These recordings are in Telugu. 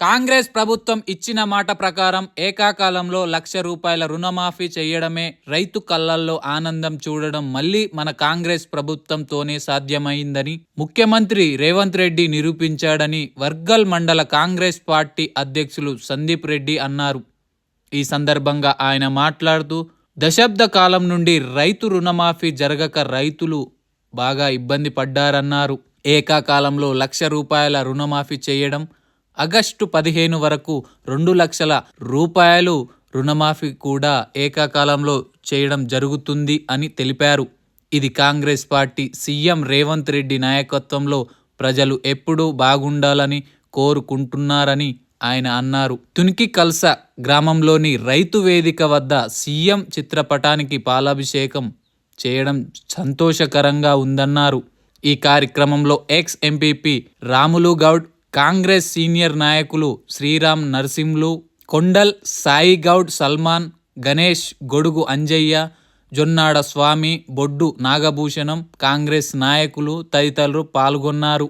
కాంగ్రెస్ ప్రభుత్వం ఇచ్చిన మాట ప్రకారం ఏకాకాలంలో లక్ష రూపాయల రుణమాఫీ చేయడమే రైతు కళ్ళల్లో ఆనందం చూడడం మళ్ళీ మన కాంగ్రెస్ ప్రభుత్వంతోనే సాధ్యమైందని ముఖ్యమంత్రి రేవంత్ రెడ్డి నిరూపించాడని వర్గల్ మండల కాంగ్రెస్ పార్టీ అధ్యక్షులు సందీప్ రెడ్డి అన్నారు. ఈ సందర్భంగా ఆయన మాట్లాడుతూ దశాబ్ద కాలం నుండి రైతు రుణమాఫీ జరగక రైతులు బాగా ఇబ్బంది పడ్డారన్నారు. ఏకాకాలంలో లక్ష రూపాయల రుణమాఫీ చేయడం ఆగస్టు పదిహేను వరకు రెండు లక్షల రూపాయలు రుణమాఫీ కూడా ఏకాకాలంలో చేయడం జరుగుతుంది అని తెలిపారు. ఇది కాంగ్రెస్ పార్టీ సీఎం రేవంత్ రెడ్డి నాయకత్వంలో ప్రజలు ఎప్పుడూ బాగుండాలని కోరుకుంటున్నారని ఆయన అన్నారు. తునికి కల్స గ్రామంలోని రైతు వేదిక వద్ద సీఎం చిత్రపటానికి పాలాభిషేకం చేయడం సంతోషకరంగా ఉందన్నారు. ఈ కార్యక్రమంలో ex MPP Ramulu Goud Congress senior నాయకులు శ్రీరామ్ నరసింహులు కొండల్ సాయి గౌడ్ సల్మాన్ గణేష్ గొడుగు అంజయ్య జొన్నాడ స్వామి బొడ్డు నాగభూషణం కాంగ్రెస్ నాయకులు తదితరులు పాల్గొన్నారు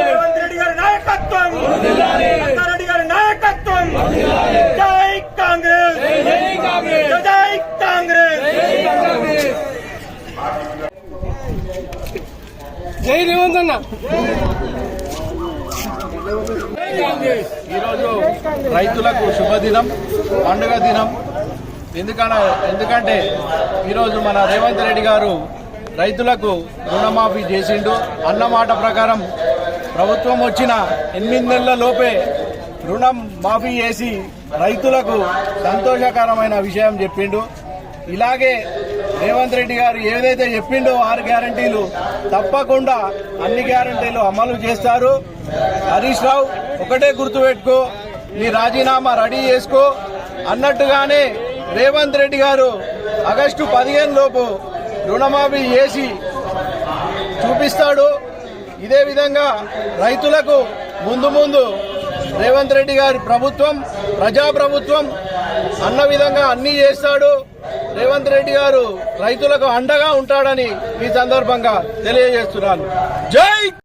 రేవంత్ రెడ్డి గారి నాయకత్వం రెడ్డి గారి నాయకత్వం జై కాంగ్రెస్ జై కాంగ్రెస్ జై రేవంత్ అన్న. ఈరోజు రైతులకు శుభదినం పండుగ దినం. ఎందుకన ఎందుకంటే ఈరోజు మన రేవంత్ రెడ్డి గారు రైతులకు రుణమాఫీ చేసిండు. అన్నమాట ప్రకారం ప్రభుత్వం వచ్చిన ఎనిమిది నెలల లోపే రుణం మాఫీ చేసి రైతులకు సంతోషకరమైన విషయం చెప్పిండు. ఇలాగే రేవంత్ రెడ్డి గారు ఏదైతే చెప్పిండో ఆరు గ్యారంటీలు తప్పకుండా అన్ని గ్యారంటీలు అమలు చేస్తారు. హరీష్ రావు ఒకటే గుర్తుపెట్టుకో నీ రాజీనామా రెడీ చేసుకో. అన్నట్టుగానే రేవంత్ రెడ్డి గారు ఆగస్టు పదిహేను లోపు రుణమాఫీ చేసి చూపిస్తాడు. ఇదే విధంగా రైతులకు ముందు ముందు రేవంత్ రెడ్డి గారి ప్రభుత్వం ప్రజాప్రభుత్వం అన్న విధంగా అన్నీ చేస్తాడు. రేవంత్ రెడ్డి గారు రైతులకు అండగా ఉంటాడని ఈ సందర్భంగా తెలియజేస్తున్నాను. జై